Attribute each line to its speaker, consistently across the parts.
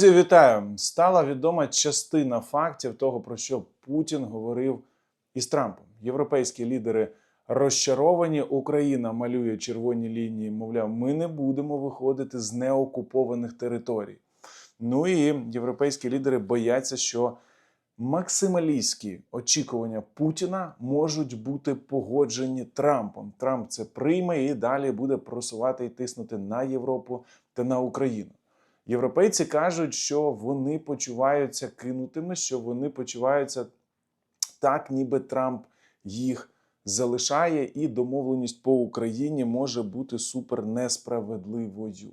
Speaker 1: Друзі, вітаю! Стала відома частина фактів того, про що Путін говорив із Трампом. Європейські лідери розчаровані. Україна малює червоні лінії. Мовляв, ми не будемо виходити з неокупованих територій. Ну і європейські лідери бояться, що максималістські очікування Путіна можуть бути погоджені Трампом. Трамп це прийме і далі буде просувати і тиснути на Європу та на Україну. Європейці кажуть, що вони почуваються кинутими, що вони почуваються так, ніби Трамп їх залишає, і домовленість по Україні може бути супер несправедливою.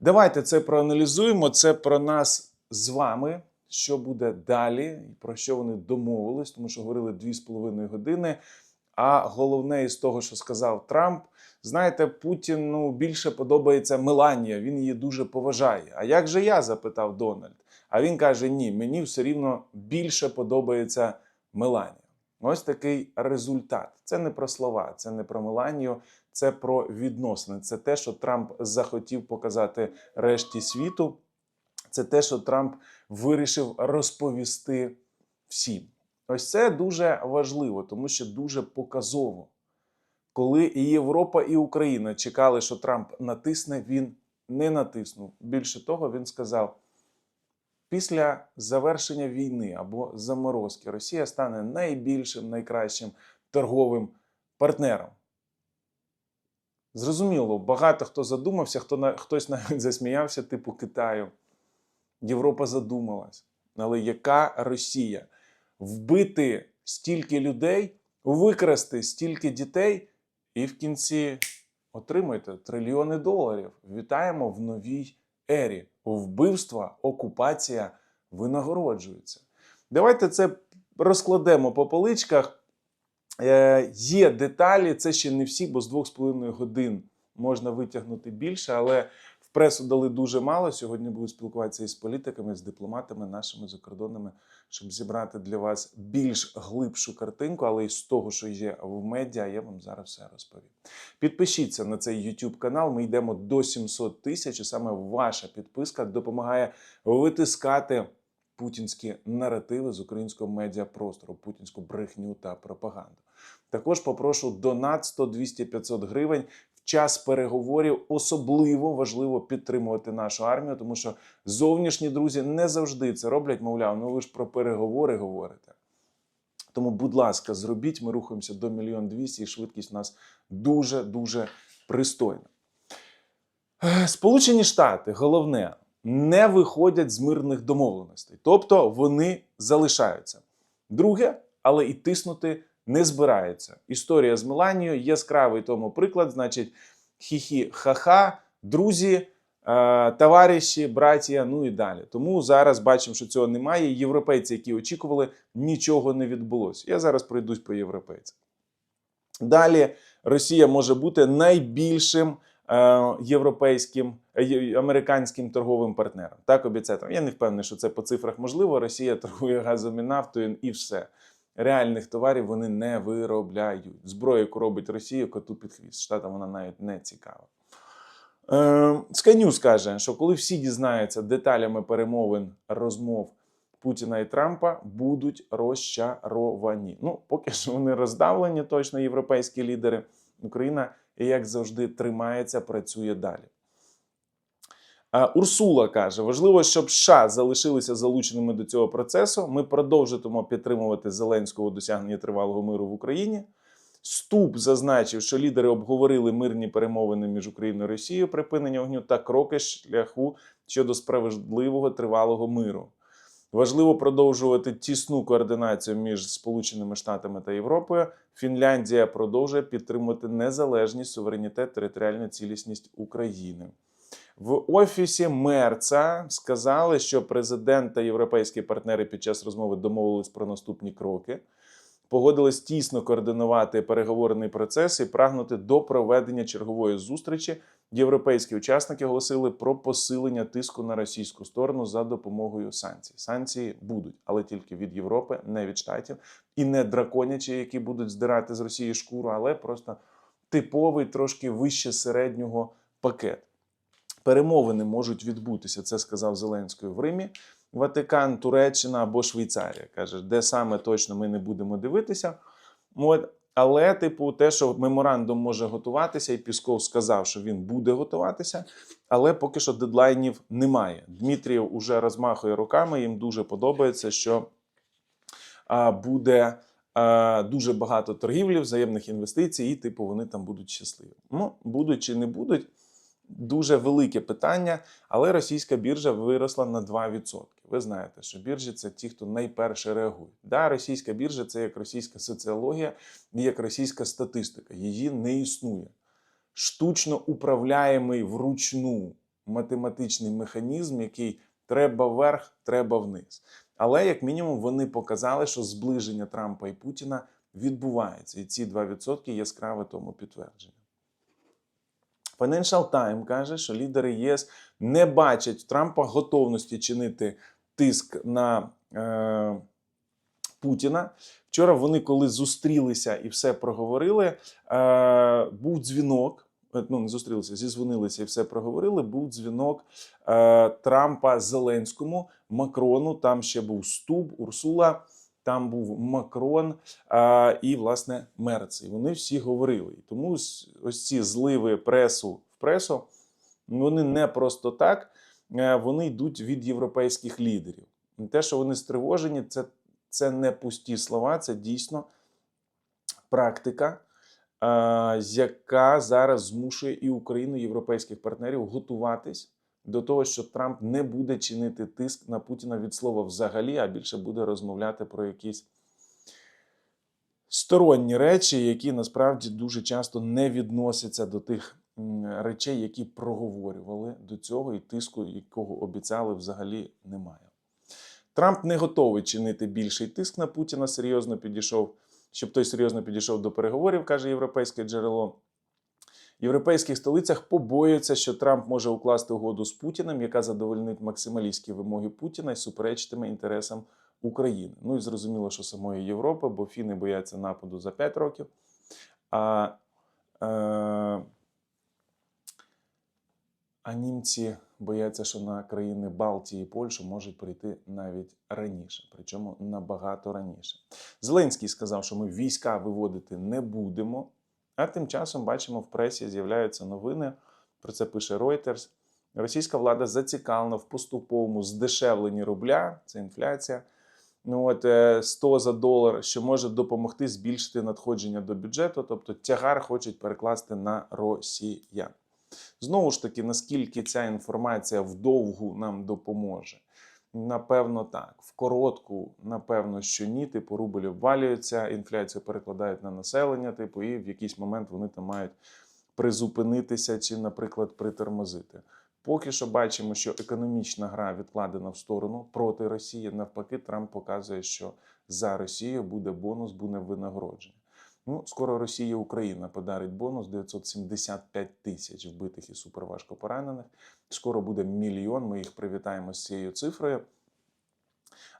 Speaker 1: Давайте це проаналізуємо. Це про нас з вами. Що буде далі, і про що вони домовились, тому що говорили 2,5 години. А головне із того, що сказав Трамп, знаєте, Путіну більше подобається Меланія, він її дуже поважає. А як же я? запитав Дональд. А він каже: Ні, мені все рівно більше подобається Меланія. Ось такий результат. Це не про слова, це не про Меланію, це про відносини. Це те, що Трамп захотів показати решті світу. Це те, що Трамп вирішив розповісти всім. Ось це дуже важливо, тому що дуже показово. Коли і Європа, і Україна чекали, що Трамп натисне, він не натиснув. Більше того, він сказав: після завершення війни або заморозки Росія стане найбільшим, найкращим торговим партнером. Зрозуміло, багато хто задумався, хто хтось навіть засміявся, типу Китаю. Європа задумалась. Але яка Росія? Вбити стільки людей, викрасти стільки дітей, і в кінці отримуєте трильйони доларів. Вітаємо в новій ері. Вбивства, окупація винагороджується. Давайте це розкладемо по поличках. Е, Є деталі, це ще не всі, бо з 2,5 годин можна витягнути більше, але пресу дали дуже мало. Сьогодні буду спілкуватися із політиками, з дипломатами, нашими закордонними, щоб зібрати для вас більш глибшу картинку, але із того, що є в медіа, я вам зараз все розповім. Підпишіться на цей YouTube канал. Ми йдемо до 700 тисяч, і саме ваша підписка допомагає витискати путінські наративи з українського медіапростору, путінську брехню та пропаганду. Також попрошу донат 100, 200, 500 гривень. В час переговорів особливо важливо підтримувати нашу армію, тому що зовнішні друзі не завжди це роблять. Мовляв, ну ви ж про переговори говорите. Тому, будь ласка, зробіть. Ми рухаємося до мільйон двісті, і швидкість у нас дуже дуже пристойна. Е, Сполучені Штати, головне, не виходять з мирних домовленостей, тобто вони залишаються. Друге, але і тиснути не збираються. Історія з Меланією яскравий тому приклад, значить, хі-хі, ха-ха, друзі, е, товариші, братія, ну і далі. Тому зараз бачимо, що цього немає. Європейці, які очікували, нічого не відбулося. Я зараз пройдусь по європейцям. Далі Росія може бути найбільшим європейським е, американським торговим партнером. Так обіцяє. Я не впевнений, що це по цифрах можливо. Росія торгує газом і нафтою і все. Реальних товарів вони не виробляють. Зброю, яку робить Росія, коту під хвіст. Штатам вона навіть не цікава. Е, News каже, що коли всі дізнаються деталями перемовин розмов Путіна і Трампа, будуть розчаровані. Ну, поки що вони роздавлені, точно європейські лідери. Україна, як завжди, тримається, працює далі. Урсула каже: важливо, щоб США залишилися залученими до цього процесу. Ми продовжитимемо підтримувати Зеленського у досягненні тривалого миру в Україні. Ступ зазначив, що лідери обговорили мирні перемовини між Україною і Росією, припинення вогню та кроки шляху щодо справедливого тривалого миру. Важливо продовжувати тісну координацію між Сполученими Штатами та Європою. Фінляндія продовжує підтримувати незалежність, суверенітет, територіальну цілісність України. В офісі Мерца сказали, що президент та європейські партнери під час розмови домовились про наступні кроки, погодились тісно координувати переговорний процес і прагнути до проведення чергової зустрічі. Європейські учасники оголосили про посилення тиску на російську сторону за допомогою санкцій. Санкції будуть, але тільки від Європи, не від штатів, і не драконячі, які будуть здирати з Росії шкуру, але просто типовий, трошки вище середнього пакет. перемовини можуть відбутися. Це сказав Зеленський в Римі. Ватикан, Туреччина або Швейцарія. Каже, де саме точно ми не будемо дивитися. От. Але, типу, те, що меморандум може готуватися, і Пісков сказав, що він буде готуватися, але поки що дедлайнів немає. Дмитрієв уже розмахує руками. Їм дуже подобається, що а, буде а, дуже багато торгівлі, взаємних інвестицій, і типу вони там будуть щасливі. Ну, будуть чи не будуть. Дуже велике питання, але російська біржа виросла на 2%. Ви знаєте, що біржі це ті, хто найперше реагує. Да, російська біржа це як російська соціологія і як російська статистика. Її не існує. Штучно управляємий вручну математичний механізм, який треба вверх, треба вниз. Але, як мінімум, вони показали, що зближення Трампа і Путіна відбувається. І ці 2% яскраве тому підтвердження. Financial Times каже, що лідери ЄС не бачать Трампа готовності чинити тиск на е, Путіна. Вчора вони, коли зустрілися і все проговорили, е, був дзвінок. е, Ну, не зустрілися, зізвонилися і все проговорили. Був дзвінок е, Трампа Зеленському, Макрону. Там ще був Стуб, Урсула. Там був Макрон а, і, власне, Мерц. І вони всі говорили. І тому ось ці зливи пресу в пресу, вони не просто так, е, вони йдуть від європейських лідерів. Те, що вони стривожені, це, це не пусті слова, це дійсно практика, а, яка зараз змушує і Україну, і європейських партнерів готуватись до того, що Трамп не буде чинити тиск на Путіна від слова взагалі, а більше буде розмовляти про якісь сторонні речі, які насправді дуже часто не відносяться до тих речей, які проговорювали до цього, і тиску, якого обіцяли, взагалі немає. Трамп не готовий чинити більший тиск на Путіна, серйозно підійшов, щоб той серйозно підійшов до переговорів, каже європейське джерело. В європейських столицях побоюються, що Трамп може укласти угоду з Путіним, яка задовольнить максималістські вимоги Путіна і суперечитиме інтересам України. Ну і зрозуміло, що самої Європи, бо фіни бояться нападу за 5 років. А, е, а німці бояться, що на країни Балтії і Польщу можуть прийти навіть раніше, причому набагато раніше. Зеленський сказав, що ми війська виводити не будемо. А тим часом бачимо в пресі з'являються новини. Про це пише Reuters. Російська влада зацікавлена в поступовому здешевленні рубля, це інфляція. Ну от е, 100 за долар, що може допомогти збільшити надходження до бюджету, тобто тягар хочуть перекласти на росіян. Знову ж таки, наскільки ця інформація вдовгу нам допоможе? Напевно, так. В коротку, напевно, що ні. Типу, рубль обвалюється, інфляцію перекладають на населення, типу, і в якийсь момент вони там мають призупинитися чи, наприклад, притормозити. Поки що бачимо, що економічна гра відкладена в сторону проти Росії. Навпаки, Трамп показує, що за Росію буде бонус, буде винагородження. Ну, скоро Росія Україна подарить бонус 975 тисяч вбитих і суперважко поранених. Скоро буде мільйон. Ми їх привітаємо з цією цифрою.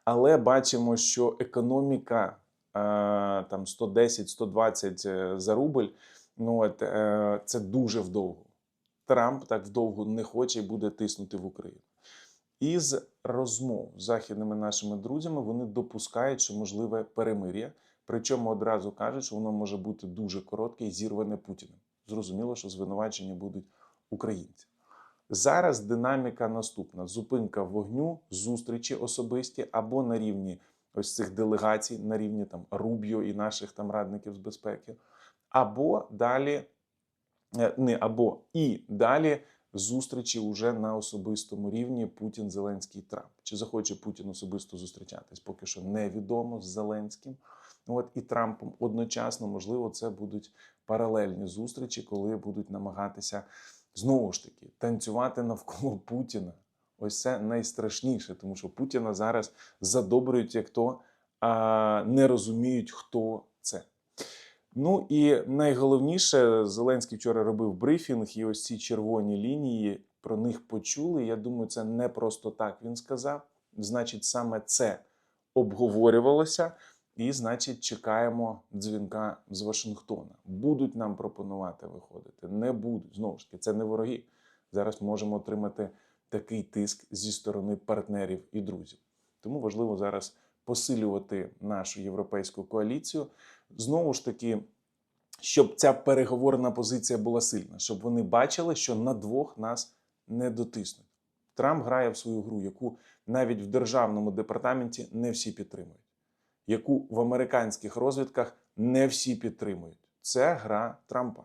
Speaker 1: Але бачимо, що економіка е, там 110-120 е, за рубль. Ну от е, це дуже вдовго. Трамп так вдовго не хоче і буде тиснути в Україну. Із розмов з західними нашими друзями вони допускають, що можливе перемир'я. Причому одразу кажуть, що воно може бути дуже коротке і зірване Путіним. Зрозуміло, що звинувачені будуть українці. Зараз динаміка наступна: зупинка вогню, зустрічі особисті або на рівні ось цих делегацій, на рівні там Рубіо і наших там радників з безпеки, або далі, е, не або і далі зустрічі вже на особистому рівні Путін, Зеленський, Трамп. Чи захоче Путін особисто зустрічатись? Поки що невідомо з Зеленським. От і Трампом одночасно, можливо, це будуть паралельні зустрічі, коли будуть намагатися знову ж таки танцювати навколо Путіна. Ось це найстрашніше, тому що Путіна зараз задобрюють, як то а, не розуміють, хто. Ну і найголовніше, Зеленський вчора робив брифінг, і ось ці червоні лінії про них почули. Я думаю, це не просто так він сказав. Значить, саме це обговорювалося. І, значить, чекаємо дзвінка з Вашингтона. Будуть нам пропонувати виходити, не будуть. Знову ж таки, це не вороги. зараз можемо отримати такий тиск зі сторони партнерів і друзів. Тому важливо зараз посилювати нашу європейську коаліцію. Знову ж таки, щоб ця переговорна позиція була сильна, щоб вони бачили, що на двох нас не дотиснуть. Трамп грає в свою гру, яку навіть в державному департаменті не всі підтримують, яку в американських розвідках не всі підтримують. Це гра Трампа.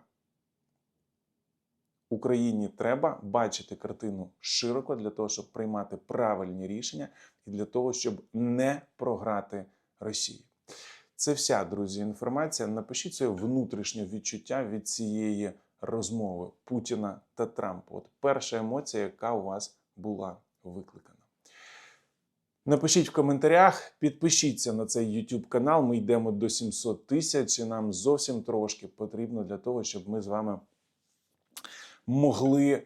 Speaker 1: Україні треба бачити картину широко для того, щоб приймати правильні рішення і для того, щоб не програти Росії. Це вся, друзі, інформація. Напишіть своє внутрішнє відчуття від цієї розмови Путіна та Трампа. От перша емоція, яка у вас була викликана. Напишіть в коментарях, підпишіться на цей YouTube канал. Ми йдемо до 700 тисяч, і нам зовсім трошки потрібно для того, щоб ми з вами могли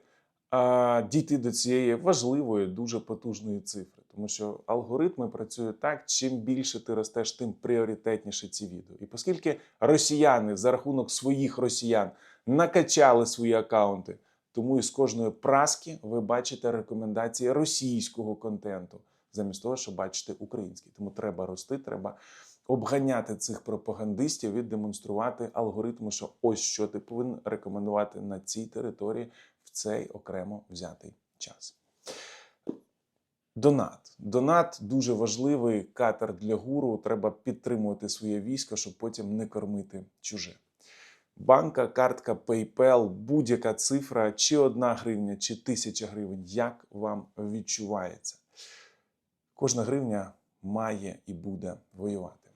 Speaker 1: а, дійти до цієї важливої, дуже потужної цифри. Тому що алгоритми працюють так: чим більше ти ростеш, тим пріоритетніше ці відео. І оскільки росіяни за рахунок своїх росіян накачали свої акаунти, тому і з кожної праски ви бачите рекомендації російського контенту, замість того, щоб бачити український. Тому треба рости, треба обганяти цих пропагандистів і демонструвати алгоритми, що ось що ти повинен рекомендувати на цій території в цей окремо взятий час. Донат. Донат дуже важливий катер для гуру. Треба підтримувати своє військо, щоб потім не кормити чуже. Банка, картка, PayPal, будь-яка цифра, чи одна гривня, чи тисяча гривень, як вам відчувається. Кожна гривня має і буде воювати.